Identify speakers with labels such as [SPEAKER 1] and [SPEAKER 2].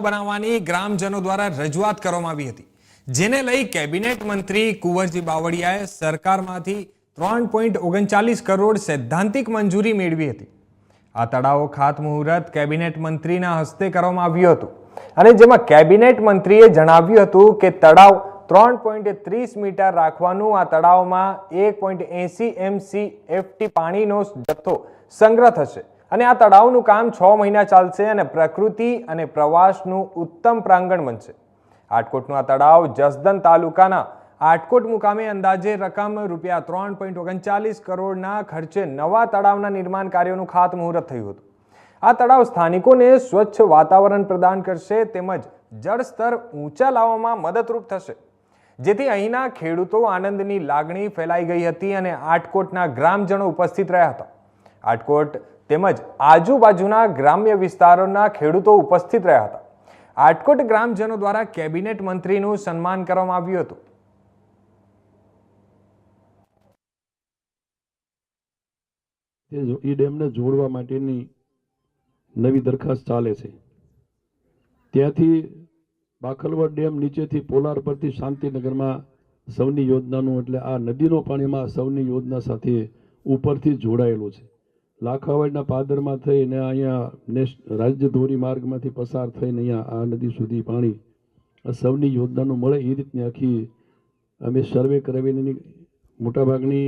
[SPEAKER 1] બનાવવાની ગ્રામજનો દ્વારા રજૂઆત કરવામાં આવી હતી, જેને લઈ કેબિનેટ મંત્રી કુંવરજી બાવળિયાએ સરકારમાંથી ત્રણ પોઈન્ટ ઓગણચાલીસ કરોડ સૈદ્ધાંતિક મંજૂરી મેળવી હતી. આ તળાવો ખાતમુહૂર્ત કેબિનેટ મંત્રીના હસ્તે કરવામાં આવ્યું હતું અને જેમાં કેબિનેટ મંત્રીએ જણાવ્યું હતું કે તળાવ ત્રણ પોઈન્ટ ત્રીસ મીટર રાખવાનું, આ તળાવમાં એક પોઈન્ટ એસી એમસી એફટી પાણીનો જથ્થો સંગ્રહ થશે. અને આ તળાવનું કામ છ મહિના ચાલશે અને પ્રકૃતિ અને પ્રવાસનું ઉત્તમ પ્રાંગણ બનશે. આટકોટનું આ તળાવ જસદન તાલુકાના આટકોટ મુકામે અંદાજે રકમ રૂપિયા ત્રણ પોઈન્ટ ઓગણચાલીસ કરોડના ખર્ચે નવા તળાવના નિર્માણ કાર્યોનું ખાતમુહૂર્ત થયું હતું. આ તળાવ સ્થાનિકોને સ્વચ્છ વાતાવરણ પ્રદાન કરશે તેમજ જળસ્તર ઊંચા લાવવામાં મદદરૂપ થશે. જેથી અહીંના ખેડૂતો આનંદની લાગણી ફેલાઈ ગઈ હતી અને આટકોટના ગ્રામજનો ઉપસ્થિત રહ્યા હતા. આટકોટ તેમજ આજુબાજુના ગ્રામ્ય વિસ્તારોના ખેડૂતો ઉપસ્થિત રહ્યા હતા. આટકોટ ગ્રામજનો દ્વારા કેબિનેટ મંત્રીનું સન્માન કરવામાં આવ્યું હતું.
[SPEAKER 2] એ ડેમને જોડવા માટેની નવી દરખાસ્ત ચાલે છે. ત્યાંથી બાખલવડ ડેમ નીચેથી પોલાર પરથી શાંતિનગરમાં સૌની યોજનાનું એટલે આ નદીનો પાણીમાં સૌની યોજના સાથે ઉપરથી જોડાયેલું છે. લાખાવાડના પાદરમાં થઈને અહીંયા રાજ્ય ધોરી માર્ગમાંથી પસાર થઈને અહીંયા આ નદી સુધી પાણી આ સૌની યોજનાનું મળે એ રીતની આખી અમે સર્વે કરાવીને મોટાભાગની